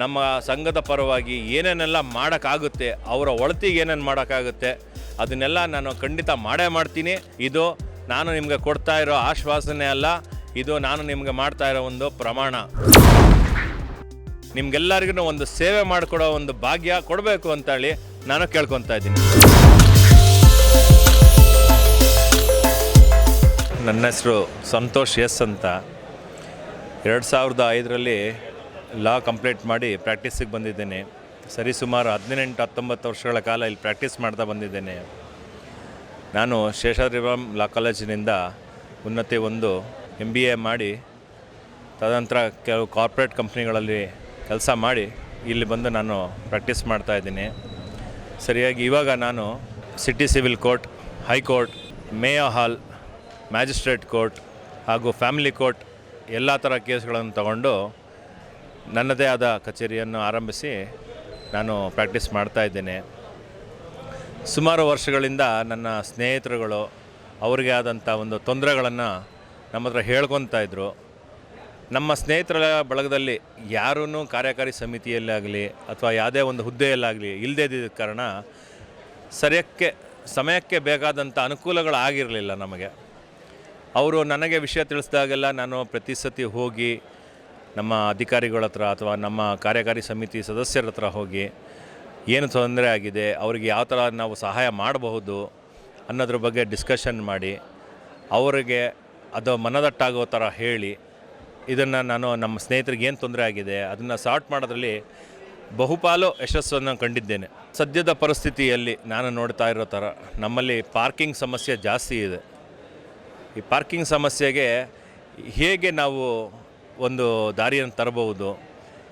ನಮ್ಮ ಸಂಘದ ಪರವಾಗಿ ಏನೇನೆಲ್ಲ ಮಾಡೋಕ್ಕಾಗುತ್ತೆ, ಅವರ ಒಳತಿಗೆ ಏನೇನು ಮಾಡೋಕ್ಕಾಗುತ್ತೆ, ಅದನ್ನೆಲ್ಲ ನಾನು ಖಂಡಿತ ಮಾಡೇ ಮಾಡ್ತೀನಿ. ಇದು ನಾನು ನಿಮಗೆ ಕೊಡ್ತಾ ಇರೋ ಆಶ್ವಾಸನೆ ಅಲ್ಲ, ಇದು ನಾನು ನಿಮಗೆ ಮಾಡ್ತಾ ಇರೋ ಒಂದು ಪ್ರಮಾಣ. ನಿಮ್ಗೆಲ್ಲರಿಗೂ ಒಂದು ಸೇವೆ ಮಾಡಿಕೊಡೋ ಒಂದು ಭಾಗ್ಯ ಕೊಡಬೇಕು ಅಂತೇಳಿ ನಾನು ಕೇಳ್ಕೊತಾ ಇದ್ದೀನಿ. ನನ್ನ ಹೆಸರು ಸಂತೋಷ್ ಎಸ್ ಅಂತ. ಎರಡು ಸಾವಿರದ ಐದರಲ್ಲಿ ಲಾ ಕಂಪ್ಲೀಟ್ ಮಾಡಿ ಪ್ರಾಕ್ಟೀಸಿಗೆ ಬಂದಿದ್ದೇನೆ. ಸರಿಸುಮಾರು ಹದಿನೆಂಟು, ಹತ್ತೊಂಬತ್ತು ವರ್ಷಗಳ ಕಾಲ ಇಲ್ಲಿ ಪ್ರಾಕ್ಟೀಸ್ ಮಾಡ್ತಾ ಬಂದಿದ್ದೇನೆ. ನಾನು ಶೇಷಾದ್ರಿರಾಮ್ ಲಾ ಕಾಲೇಜಿನಿಂದ ಉನ್ನತಿ ಒಂದು ಎಂ ಬಿ ಎ ಮಾಡಿ, ತದನಂತರ ಕೆಲವು ಕಾರ್ಪೊರೇಟ್ ಕಂಪ್ನಿಗಳಲ್ಲಿ ಕೆಲಸ ಮಾಡಿ ಇಲ್ಲಿ ಬಂದು ನಾನು ಪ್ರಾಕ್ಟೀಸ್ ಮಾಡ್ತಾ ಇದ್ದೀನಿ. ಸರಿಯಾಗಿ ಇವಾಗ ನಾನು city civil court high court Mayo Hall magistrate court ಹಾಗೂ ಫ್ಯಾಮಿಲಿ ಕೋರ್ಟ್ ಎಲ್ಲ ಥರ ಕೇಸ್ಗಳನ್ನು ತಗೊಂಡು ನನ್ನದೇ ಆದ ಕಚೇರಿಯನ್ನು ಆರಂಭಿಸಿ ನಾನು ಪ್ರಾಕ್ಟೀಸ್ ಮಾಡ್ತಾ ಇದ್ದೇನೆ. ಸುಮಾರು ವರ್ಷಗಳಿಂದ ನನ್ನ ಸ್ನೇಹಿತರುಗಳು ಅವರಿಗೆ ಆದಂಥ ಒಂದು ತೊಂದರೆಗಳನ್ನು ನಮ್ಮ ಹತ್ರ ಇದ್ದರು ನಮ್ಮ ಸ್ನೇಹಿತರ ಬಳಗದಲ್ಲಿ ಯಾರೂ ಕಾರ್ಯಕಾರಿ ಸಮಿತಿಯಲ್ಲಾಗಲಿ ಅಥವಾ ಯಾವುದೇ ಒಂದು ಹುದ್ದೆಯಲ್ಲಾಗಲಿ ಇಲ್ಲದೇ ಇದ್ದ ಕಾರಣ ಸರಿಯಕ್ಕೆ, ಸಮಯಕ್ಕೆ ಬೇಕಾದಂಥ ಅನುಕೂಲಗಳಾಗಿರಲಿಲ್ಲ ನಮಗೆ. ಅವರು ನನಗೆ ವಿಷಯ ತಿಳಿಸಿದಾಗೆಲ್ಲ ನಾನು ಪ್ರತಿ ಸತಿ ಹೋಗಿ ನಮ್ಮ ಅಧಿಕಾರಿಗಳ ಹತ್ರ ಅಥವಾ ನಮ್ಮ ಕಾರ್ಯಕಾರಿ ಸಮಿತಿ ಸದಸ್ಯರ ಹತ್ರ ಹೋಗಿ ಏನು ತೊಂದರೆ ಆಗಿದೆ, ಅವರಿಗೆ ಯಾವ ಥರ ನಾವು ಸಹಾಯ ಮಾಡಬಹುದು ಅನ್ನೋದ್ರ ಬಗ್ಗೆ ಡಿಸ್ಕಷನ್ ಮಾಡಿ, ಅವರಿಗೆ ಅದು ಮನದಟ್ಟಾಗೋ ಥರ ಹೇಳಿ, ಇದನ್ನು ನಾನು ನಮ್ಮ ಸ್ನೇಹಿತರಿಗೆ ಏನು ತೊಂದರೆ ಆಗಿದೆ ಅದನ್ನು ಸಾರ್ಟ್ ಮಾಡೋದ್ರಲ್ಲಿ ಬಹುಪಾಲು ಯಶಸ್ಸನ್ನು ಕಂಡಿದ್ದೇನೆ. ಸದ್ಯದ ಪರಿಸ್ಥಿತಿಯಲ್ಲಿ ನಾನು ನೋಡ್ತಾ ಇರೋ ಥರ ನಮ್ಮಲ್ಲಿ ಪಾರ್ಕಿಂಗ್ ಸಮಸ್ಯೆ ಜಾಸ್ತಿ ಇದೆ. ಈ ಪಾರ್ಕಿಂಗ್ ಸಮಸ್ಯೆಗೆ ಹೇಗೆ ನಾವು ಒಂದು ದಾರಿಯನ್ನು ತರಬಹುದು.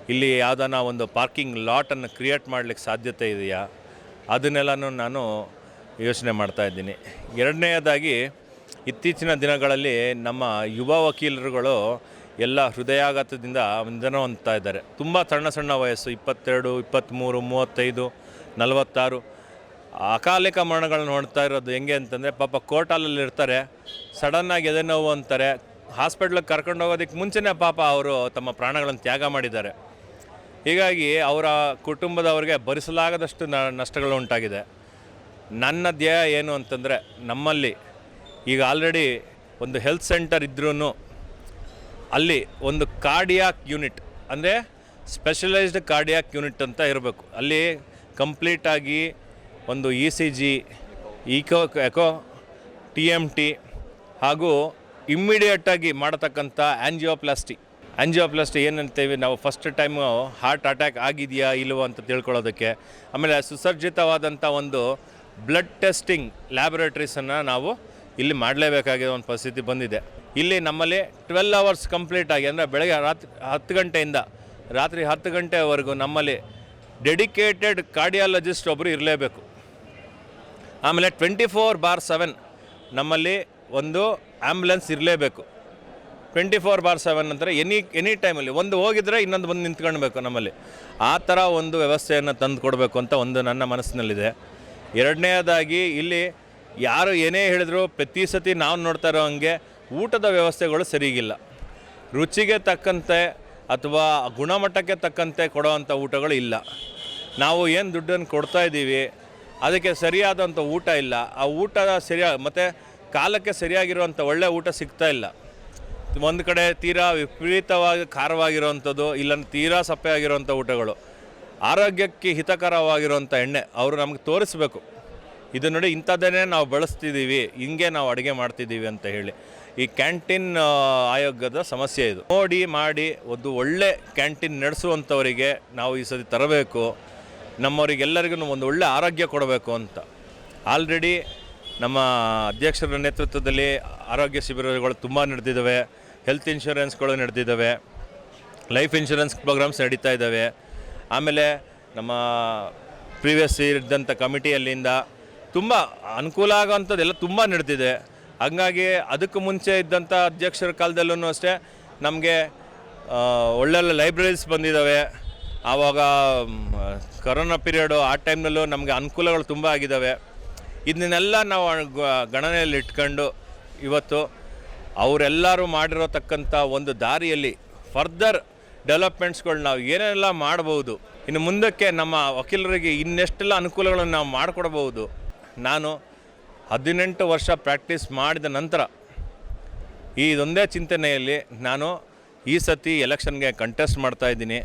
ಇಲ್ಲಿ ಯಾವುದನ್ನ ಒಂದು ಪಾರ್ಕಿಂಗ್ ಲಾಟನ್ನು ಕ್ರಿಯೇಟ್ ಮಾಡಲಿಕ್ಕೆ ಸಾಧ್ಯತೆ ಇದೆಯಾ? ಅದನ್ನೆಲ್ಲನೂ ನಾನು ಯೋಚನೆ ಮಾಡ್ತಾ ಇದ್ದೀನಿ. ಎರಡನೆಯದಾಗಿ, ಇತ್ತೀಚಿನ ದಿನಗಳಲ್ಲಿ ನಮ್ಮ ಯುವ ವಕೀಲರುಗಳು ಎಲ್ಲ ಹೃದಯಾಘಾತದಿಂದ ನಿಧನ ಹೊಂದ್ತಾ ಇದ್ದಾರೆ. ತುಂಬ ಸಣ್ಣ ಸಣ್ಣ ವಯಸ್ಸು, ಇಪ್ಪತ್ತೆರಡು ಇಪ್ಪತ್ತ್ಮೂರು ಮೂವತ್ತೈದು, ನಲವತ್ತಾರು. ಅಕಾಲಿಕ ಮರಣಗಳನ್ನ ನೋಡ್ತಾ ಇರೋದು ಹೆಂಗೆ ಅಂತಂದರೆ ಪಾಪ ಕೋರ್ಟಲ್ಲಿ ಇರ್ತಾರೆ. ಸಡನ್ನಾಗಿ ಎದೆ ನೋವು ಅಂತಾರೆ. ಹಾಸ್ಪಿಟ್ಲಿಗೆ ಕರ್ಕೊಂಡು ಹೋಗೋದಕ್ಕೆ ಮುಂಚೆನೇ ಪಾಪ ಅವರು ತಮ್ಮ ಪ್ರಾಣಗಳನ್ನು ತ್ಯಾಗ ಮಾಡಿದ್ದಾರೆ. ಹೀಗಾಗಿ ಅವರ ಕುಟುಂಬದವರಿಗೆ ಭರಿಸಲಾಗದಷ್ಟು ನ, ನಷ್ಟಗಳು ಉಂಟಾಗಿದೆ. ನನ್ನ ಧ್ಯೇಯ ಏನು ಅಂತಂದರೆ ನಮ್ಮಲ್ಲಿ ಈಗ ಆಲ್ರೆಡಿ ಒಂದು ಹೆಲ್ತ್ ಸೆಂಟರ್ ಇದ್ರೂ ಅಲ್ಲಿ ಒಂದು ಕಾರ್ಡಿಯಾಕ್ ಯೂನಿಟ್ ಅಂದರೆ ಸ್ಪೆಷಲೈಸ್ಡ್ ಕಾರ್ಡಿಯಾಕ್ ಯೂನಿಟ್ ಅಂತ ಇರಬೇಕು. ಅಲ್ಲಿ ಕಂಪ್ಲೀಟಾಗಿ ಒಂದು E C G echo echo T M T ಹಾಗೂ ಇಮ್ಮಿಡಿಯೇಟಾಗಿ ಮಾಡತಕ್ಕಂಥ ಆ್ಯಂಜಿಯೋಪ್ಲಾಸ್ಟಿ ಆ್ಯಂಜಿಯೋಪ್ಲಾಸ್ಟಿ ಏನಂತೇವೆ? ನಾವು ಫಸ್ಟ್ ಟೈಮು ಹಾರ್ಟ್ ಅಟ್ಯಾಕ್ ಆಗಿದೆಯಾ ಇಲ್ವೋ ಅಂತ ತಿಳ್ಕೊಳ್ಳೋದಕ್ಕೆ. ಆಮೇಲೆ ಸುಸರ್ಜಿತವಾದಂಥ ಒಂದು ಬ್ಲಡ್ ಟೆಸ್ಟಿಂಗ್ ಲ್ಯಾಬೊರೇಟ್ರೀಸನ್ನು ನಾವು ಇಲ್ಲಿ ಮಾಡಲೇಬೇಕಾಗಿರೋ ಒಂದು ಪರಿಸ್ಥಿತಿ ಬಂದಿದೆ. ಇಲ್ಲಿ ನಮ್ಮಲ್ಲಿ ಟ್ವೆಲ್ ಅವರ್ಸ್ ಕಂಪ್ಲೀಟ್ ಆಗಿ ಅಂದರೆ ಬೆಳಗ್ಗೆ ರಾತ್ರಿ ಹತ್ತು ಗಂಟೆಯಿಂದ ರಾತ್ರಿ ಹತ್ತು ಗಂಟೆವರೆಗೂ ನಮ್ಮಲ್ಲಿ ಡೆಡಿಕೇಟೆಡ್ ಕಾರ್ಡಿಯಾಲಜಿಸ್ಟ್ ಒಬ್ಬರು ಇರಲೇಬೇಕು. ಆಮೇಲೆ ಟ್ವೆಂಟಿ ಫೋರ್ ಬಾರ್ ಸೆವೆನ್ ನಮ್ಮಲ್ಲಿ ಒಂದು ಆ್ಯಂಬುಲೆನ್ಸ್ ಇರಲೇಬೇಕು. ಟ್ವೆಂಟಿ ಫೋರ್ ಬಾರ್ ಸೆವೆನ್ ಅಂತಾರೆ ಎನಿ ಎನಿ ಟೈಮಲ್ಲಿ ಒಂದು ಹೋಗಿದ್ರೆ ಇನ್ನೊಂದು ಬಂದು ನಿಂತ್ಕೊಳ್ಬೇಕು ನಮ್ಮಲ್ಲಿ. ಆ ಥರ ಒಂದು ವ್ಯವಸ್ಥೆಯನ್ನು ತಂದು ಕೊಡಬೇಕು ಅಂತ ಒಂದು ನನ್ನ ಮನಸ್ಸಿನಲ್ಲಿದೆ. ಎರಡನೇದಾಗಿ ಇಲ್ಲಿ ಯಾರು ಏನೇ ಹೇಳಿದ್ರು ಪ್ರತಿ ಸತಿ ನಾವು ನೋಡ್ತಾ ಇರೋ ಹಂಗೆ ಊಟದ ವ್ಯವಸ್ಥೆಗಳು ಸರಿಗಿಲ್ಲ. ರುಚಿಗೆ ತಕ್ಕಂತೆ ಅಥವಾ ಗುಣಮಟ್ಟಕ್ಕೆ ತಕ್ಕಂತೆ ಕೊಡೋವಂಥ ಊಟಗಳು ಇಲ್ಲ. ನಾವು ಏನು ದುಡ್ಡನ್ನು ಕೊಡ್ತಾ ಇದ್ದೀವಿ, ಅದಕ್ಕೆ ಸರಿಯಾದಂಥ ಊಟ ಇಲ್ಲ. ಆ ಊಟ ಸರಿಯಾಗಿ ಮತ್ತು ಕಾಲಕ್ಕೆ ಸರಿಯಾಗಿರುವಂಥ ಒಳ್ಳೆ ಊಟ ಸಿಗ್ತಾ ಇಲ್ಲ. ಒಂದು ಕಡೆ ತೀರಾ ವಿಪರೀತವಾಗಿ ಖಾರವಾಗಿರುವಂಥದ್ದು, ಇಲ್ಲಂದ್ರೆ ತೀರಾ ಸಪ್ಪೆ ಆಗಿರುವಂಥ ಊಟಗಳು. ಆರೋಗ್ಯಕ್ಕೆ ಹಿತಕರವಾಗಿರುವಂಥ ಎಣ್ಣೆ ಅವರು ನಮಗೆ ತೋರಿಸ್ಬೇಕು. ಇದು ನೋಡಿ ನಾವು ಬಳಸ್ತಿದ್ದೀವಿ, ಹಿಂಗೆ ನಾವು ಅಡುಗೆ ಮಾಡ್ತಿದ್ದೀವಿ ಅಂತ ಹೇಳಿ. ಈ ಕ್ಯಾಂಟೀನ್ ಆಯೋಗದ ಸಮಸ್ಯೆ ಇದು. ನೋಡಿ, ಮಾಡಿ, ಒಂದು ಒಳ್ಳೆ ಕ್ಯಾಂಟೀನ್ ನಡೆಸುವಂಥವರಿಗೆ ನಾವು ಈ ಸತಿ ತರಬೇಕು. ನಮ್ಮವರಿಗೆಲ್ಲರಿಗೂ ಒಂದು ಒಳ್ಳೆ ಆರೋಗ್ಯ ಕೊಡಬೇಕು ಅಂತ. ಆಲ್ರೆಡಿ ನಮ್ಮ ಅಧ್ಯಕ್ಷರ ನೇತೃತ್ವದಲ್ಲಿ ಆರೋಗ್ಯ ಶಿಬಿರಗಳು ತುಂಬ ನಡೆದಿದ್ದಾವೆ. ಹೆಲ್ತ್ ಇನ್ಶೂರೆನ್ಸ್ಗಳು ನಡೆದಿದ್ದಾವೆ. ಲೈಫ್ ಇನ್ಶೂರೆನ್ಸ್ ಪ್ರೋಗ್ರಾಮ್ಸ್ ನಡೀತಾ ಇದ್ದಾವೆ. ಆಮೇಲೆ ನಮ್ಮ ಪ್ರೀವಿಯಸ್ ಇದ್ದಂಥ ಕಮಿಟಿಯಲ್ಲಿಂದ ತುಂಬ ಅನುಕೂಲ ಆಗೋವಂಥದ್ದೆಲ್ಲ ತುಂಬ ನಡೆದಿದೆ. ಹಂಗಾಗಿ ಅದಕ್ಕೆ ಮುಂಚೆ ಇದ್ದಂಥ ಅಧ್ಯಕ್ಷರ ಕಾಲದಲ್ಲೂ ಅಷ್ಟೇ ನಮಗೆ ಒಳ್ಳೊಳ್ಳೆ ಲೈಬ್ರರೀಸ್ ಬಂದಿದ್ದಾವೆ. ಆವಾಗ ಕರೋನಾ ಪೀರಿಯಡು ಆ ಟೈಮ್ನಲ್ಲೂ ನಮಗೆ ಅನುಕೂಲಗಳು ತುಂಬ ಆಗಿದ್ದಾವೆ. ಇದನ್ನೆಲ್ಲ ನಾವು ಗಣನೆಯಲ್ಲಿ ಇಟ್ಕೊಂಡು ಇವತ್ತು ಅವರೆಲ್ಲರೂ ಮಾಡಿರೋತಕ್ಕಂಥ ಒಂದು ದಾರಿಯಲ್ಲಿ ಫರ್ದರ್ ಡೆವಲಪ್ಮೆಂಟ್ಸ್ಗಳು ನಾವು ಏನೆಲ್ಲ ಮಾಡ್ಬೋದು, ಇನ್ನು ಮುಂದಕ್ಕೆ ನಮ್ಮ ವಕೀಲರಿಗೆ ಇನ್ನೆಷ್ಟೆಲ್ಲ ಅನುಕೂಲಗಳನ್ನು ನಾವು ಮಾಡಿಕೊಡ್ಬೋದು, ನಾನು ಹದಿನೆಂಟು ವರ್ಷ ಪ್ರಾಕ್ಟೀಸ್ ಮಾಡಿದ ನಂತರ ಈ ಇದೊಂದೇ ಚಿಂತನೆಯಲ್ಲಿ ನಾನು ಈ ಸತಿ ಎಲೆಕ್ಷನ್ಗೆ ಕಂಟೆಸ್ಟ್ ಮಾಡ್ತಾ ಇದ್ದೀನಿ.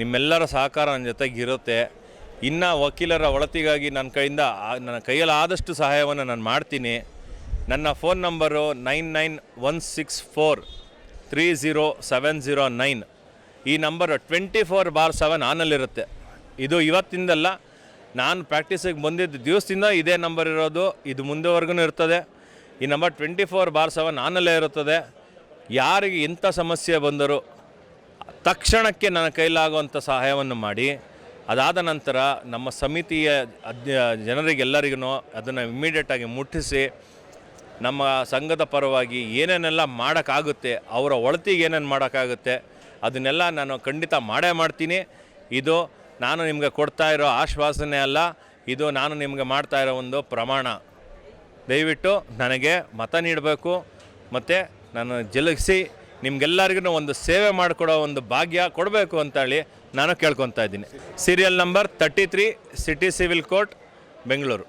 ನಿಮ್ಮೆಲ್ಲರ ಸಹಕಾರ ನನ್ನ ಜೊತೆಗೆ ಇರುತ್ತೆ. ಇನ್ನು ವಕೀಲರ ಒಳತಿಗಾಗಿ ನನ್ನ ಕೈಯಿಂದ ನನ್ನ ಕೈಯಲ್ಲಿ ಆದಷ್ಟು ಸಹಾಯವನ್ನು ನಾನು ಮಾಡ್ತೀನಿ. ನನ್ನ phone number nine nine one six four three zero seven zero nine. ಈ number twenty four bar seven ಆನಲ್ಲಿರುತ್ತೆ. ಇದು ಇವತ್ತಿಂದಲ್ಲ, ನಾನು ಪ್ರಾಕ್ಟೀಸಿಗೆ ಬಂದಿದ್ದ ದಿವಸದಿಂದ ಇದೇ ನಂಬರ್ ಇರೋದು, ಇದು ಮುಂದೆವರೆಗೂ ಇರ್ತದೆ. ಈ number twenty four bar seven ಆನಲ್ಲೇ ಇರುತ್ತದೆ. ಯಾರಿಗೆ ಇಂಥ ಸಮಸ್ಯೆ ಬಂದರೂ ತಕ್ಷಣಕ್ಕೆ ನನ್ನ ಕೈಲಾಗುವಂಥ ಸಹಾಯವನ್ನು ಮಾಡಿ. ಅದಾದ ನಂತರ ನಮ್ಮ ಸಮಿತಿಯ ಅಧ್ಯ ಜನರಿಗೆಲ್ಲರಿಗೂ ಅದನ್ನು ಇಮ್ಮಿಡಿಯೇಟಾಗಿ ಮುಟ್ಟಿಸಿ ನಮ್ಮ ಸಂಘದ ಪರವಾಗಿ ಏನೇನೆಲ್ಲ ಮಾಡೋಕ್ಕಾಗುತ್ತೆ, ಅವರ ಒಳತಿಗೆ ಏನೇನು ಮಾಡೋಕ್ಕಾಗುತ್ತೆ, ಅದನ್ನೆಲ್ಲ ನಾನು ಖಂಡಿತ ಮಾಡೇ ಮಾಡ್ತೀನಿ. ಇದು ನಾನು ನಿಮಗೆ ಕೊಡ್ತಾ ಇರೋ ಆಶ್ವಾಸನೆ ಅಲ್ಲ, ಇದು ನಾನು ನಿಮಗೆ ಮಾಡ್ತಾ ಇರೋ ಒಂದು ಪ್ರಮಾಣ. ದಯವಿಟ್ಟು ನನಗೆ ಮತ ನೀಡಬೇಕು, ಮತ್ತು ನಾನು ಜಲಗಿಸಿ ನಿಮ್ಗೆಲ್ಲರಿಗೂ ಒಂದು ಸೇವೆ ಮಾಡಿಕೊಡೋ ಒಂದು ಭಾಗ್ಯ ಕೊಡಬೇಕು ಅಂತೇಳಿ ನಾನು ಕೇಳ್ಕೊತಾ ಇದ್ದೀನಿ. Serial number thirty three city civil court Bengaluru